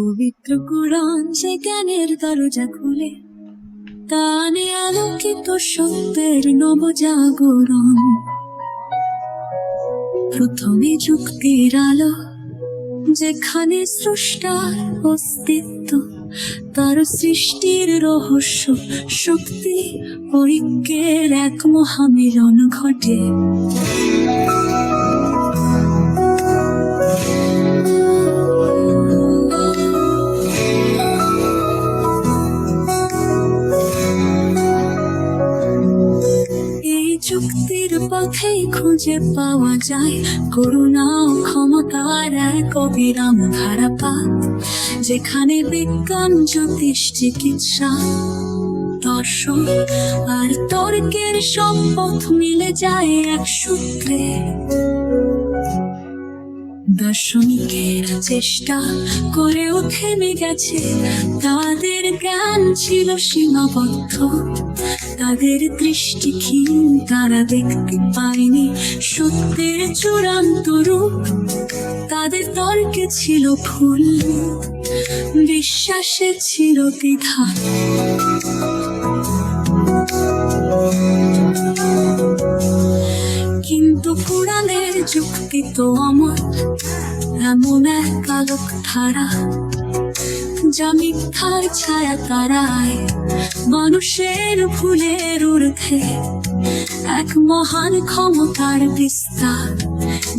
পবিত্র কোরআন যে জ্ঞানের দরজা খুলে, কানে আলোকিত সত্যের নবজাগরণ। প্রথমে যুক্তির আলো, যেখানে স্রষ্টার অস্তিত্ব, তার সৃষ্টির রহস্য, শক্তি, ঐক্যের এক মহামিলন ঘটে। এই পথে খুঁজে পাওয়া যায়। করুণা ও ক্ষমতার এক অবিরাম ধারাপাত, যেখানে বিজ্ঞান, জ্যোতিষ, চিকিৎসা, দর্শন আর তর্কের সব পথ মিলে যায় এক সূত্রে। দার্শনিকের চেষ্টা করেও থেমে গেছে, তাদের জ্ঞান ছিল সীমাবদ্ধ। তাদের দৃষ্টিহীন তারা দেখতে পায়নি সত্যের চূড়ান্ত রূপ। তাদের তর্কে ছিল ভুল, বিশ্বাসে ছিল দ্বিধা। কিন্তু কোরআনের যুক্তি তো আমার এমন এক আলোক ধারা যা মিথ্যার ছায়া তারায়। মানুষের ভুলের ঊর্ধ্বে এক মহান ক্ষমতার বিস্তার,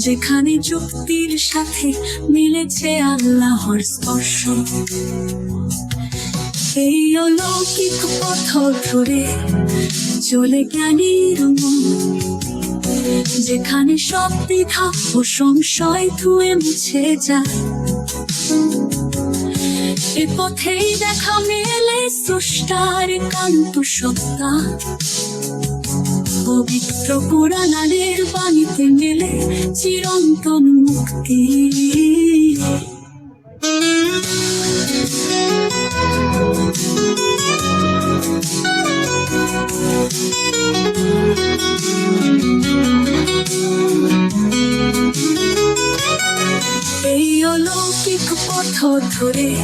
যেখানে যুক্তির সাথে মিলেছে আল্লাহর স্পর্শ। এই অলৌকিক পথ ধরে চলে জ্ঞানীর মন, যেখানে সব দ্বিধা ও সংশয় ধুয়ে মুছে যায়। এ পথেই দেখা মেলে স্রষ্টার কান্ত সত্তা পবিত্র পুরাণের বাণীতে মেলে চিরন্তন মুক্তি। ধরে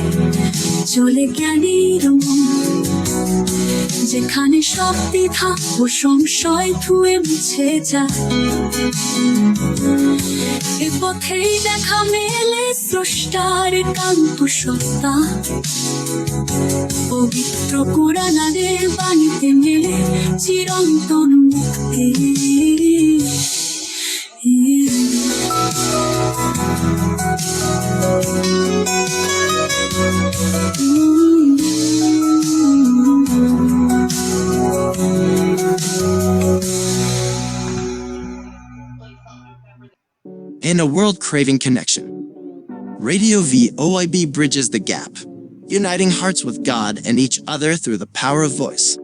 চলে জ্ঞানীর যেখানে সব দ্বিধা ও সংশয় ধুয়ে মুছে যায়। এ পথেই দেখা মেলে স্রষ্টার কান্ত সত্তা। পবিত্র কোরআনের বাণীতে মেলে চিরন্তন মুক্তি। In a world craving connection, Radio V OIB bridges the gap, uniting hearts with God and each other through the power of voice.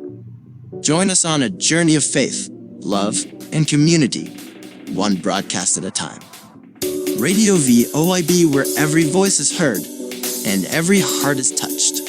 Join us on a journey of faith, love, and community, one broadcast at a time. Radio V OIB, where every voice is heard and every heart is touched.